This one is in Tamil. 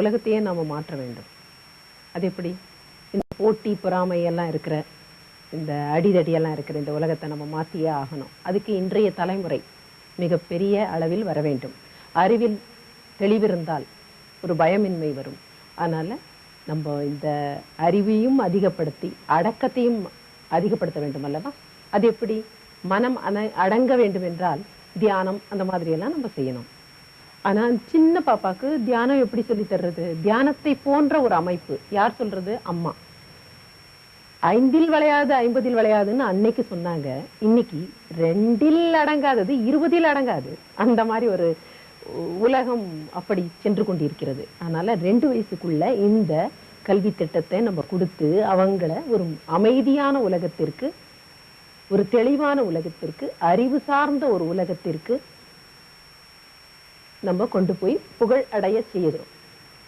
உலகத்தையே நாம் மாற்ற வேண்டும். அது எப்படி? இந்த போட்டி பொறாமை எல்லாம் இருக்கிற இந்த அடிதடியெல்லாம் இருக்கிற இந்த உலகத்தை நம்ம மாற்றியே ஆகணும். அதுக்கு இன்றைய தலைமுறை மிகப்பெரிய அளவில் வர வேண்டும். அறிவில் தெளிவிருந்தால் ஒரு பயமின்மை வரும். அதனால நம்ம இந்த அறிவையும் அதிகப்படுத்தி அடக்கத்தையும் அதிகப்படுத்த வேண்டும் அல்லவா? அது எப்படி? மனம் அன அடங்க வேண்டும் என்றால் தியானம் அந்த மாதிரி எல்லாம் நம்ம செய்யணும். ஆனா சின்ன பாப்பாவுக்கு தியானம் எப்படி சொல்லி தர்றது? தியானத்தை போன்ற ஒரு அமைப்பு. யார் சொல்றது? அம்மா. ஐந்தில் விளையாது ஐம்பதில் விளையாதுன்னு அன்னைக்கு சொன்னாங்க. இன்னைக்கு ரெண்டில் அடங்காதது இருபதில் அடங்காது. அந்த மாதிரி ஒரு உலகம் அப்படி சென்று கொண்டிருக்கிறது. அதனால ரெண்டு வயசுக்குள்ள இந்த கல்வி திட்டத்தை நம்ம கொடுத்து அவங்கள ஒரு அமைதியான உலகத்திற்கு ஒரு தெளிவான உலகத்திற்கு அறிவு சார்ந்த ஒரு உலகத்திற்கு நம்ம கொண்டு போய் புகழ் அடைய செய்கிறோம்.